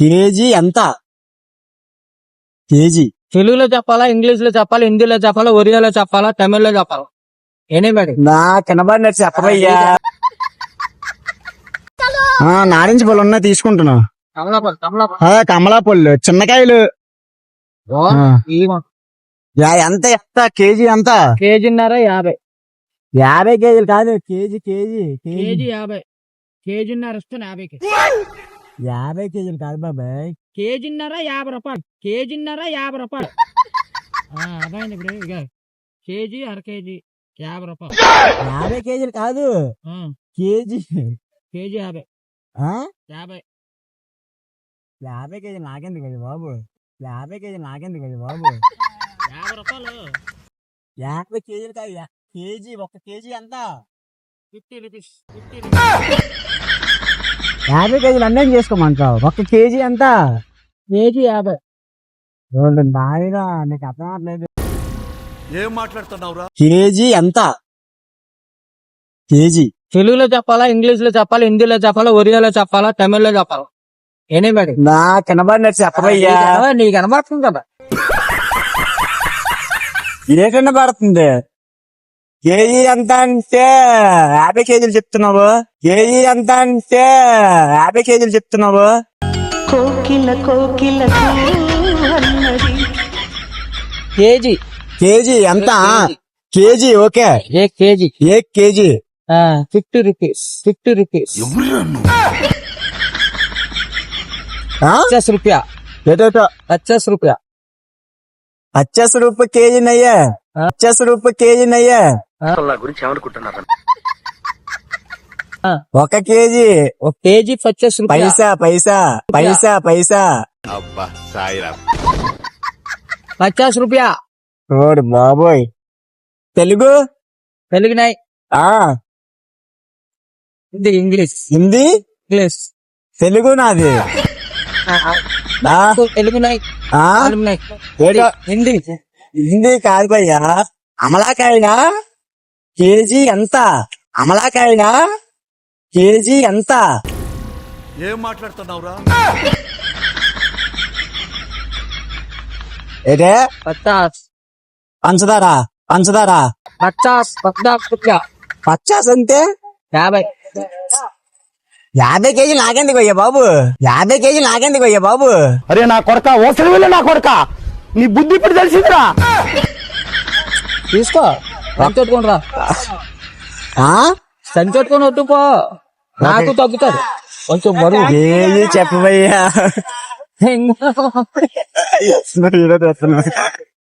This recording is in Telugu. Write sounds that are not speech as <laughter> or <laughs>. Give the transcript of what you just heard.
కేజీ ఎంత? కేజీ. తెలుగులో చెప్పాలా ఇంగ్లీష్లో చెప్పాలా హిందీలో చెప్పాలా ఒరియాలో చెప్పాలా తమిళ్ళో చెప్పాలా? ఏనే మరి? నా కనబడినట్టు చెప్పబయ్యా ఆ, నారింజ పళ్ళు ఉన్నా తీసుకుంటున్నా. కమలాపల్ కమలాపల్. ఆ, కమలా పళ్ళు చిన్నకాయలు ఆ. యా, ఎంత ఎంత కేజీ ఎంత? కేజీన్నర యాభై. యాభై కేజీలు కాదు కేజీ కేజీ కేజీ. యాభై. కేజీన్నర యాభైకి. యాభై కేజీలు కాదు బాబాయ్. కేజీన్నర యాభై రూపాయలు. కేజీన్నర యాభై రూపాయలు. <laughs> అర్థమైంది ఇప్పుడు ఇక. కేజీ అర కేజీ యాభై రూపాయలు. యాభై కేజీలు కాదు. కేజీ. కేజీ యాభై? యాభై. యాభై కేజీలు నాకెందుకు కదా బాబు? యాభై కేజీలు నాకెందుకు కదా బాబు? యాభై రూపాయలు. యాభై కేజీలు కాదు. కేజీ ఒక కేజీ ఎంత? Fifty rupees. Fifty rupees. యాభై కేజీలు అన్నం చేసుకోమంటావు. ఒక కేజీ ఎంత? కేజీ యాభై. రెండు నాయన నీకు అర్థం అవట్లేదు ఏం మాట్లాడుతున్నావురా? కేజీ ఎంత? కేజీ. తెలుగులో చెప్పాలా ఇంగ్లీష్లో చెప్పాలా హిందీలో చెప్పాలా ఒరియాలో చెప్పాలా తమిళ్ళో చెప్పాలా? ఏనే మరి? నా కనబడినట్టు చెప్పబయ్యా నీకు కనబడుతుంది కదా. ఇదే కనబడుతుంది? ఏజీ ఎంత అంటే యాభై కేజీలు చెప్తున్నావు? ఏజీ ఎంత అంటే యాభై కేజీలు చెప్తున్నావు? కోకిల కోకిల కేజీ. కేజీ ఎంత? KG okay. ఏ కేజీ? ఏ KG? Fifty rupees. Fifty rupees. పచాస్ రూపాయ? పచాస్ రూపాయ? అత్యస్వరూప రూపాయి కేజీనయ్యా. అత్యస్వరూప రూపాయి కేజీనయ్యా గురించి ఏమనుకుంటున్నారు? ఒక కేజీ. ఒక కేజీ పచ్చస్ పైసా పైసా పైసా పైసా. అబ్బా సాయిరా. పచ్చాసు రూపాయ ఓడు బాబోయ్. తెలుగు? తెలుగునాయ్ ఆ. ఇంగ్లీష్. హిందీ? ఇంగ్లీష్. తెలుగు నాది. హిందీ హిందీ కాదు భయ్యా అమలాకాయనా కేజీ ఎంత అమలాకాయనా కేజీ ఎంత ఏం మాట్లాడుతున్నావురా ఏదే పంచదారా పంచదారా పచ్చాస్ పచ్చాస్ అంతే యాభై యాభై కేజీలు నాకెందుకు అయ్యా బాబు? యాభై కేజీలు నాకెందుకు అయ్యా బాబు? అరే నా కొడక ఓసలి వెళ్ళి నా కొడక. నీ బుద్ధి ఇప్పుడు తెలిసిందిరా. తీసుకో. సంచొట్టుకొని రా ఆ? సంచొట్టుకొని వద్దు పో. నాకు తగ్గుతుంది. కొంచెం బరువు. కేజీ చెప్పబయ్యా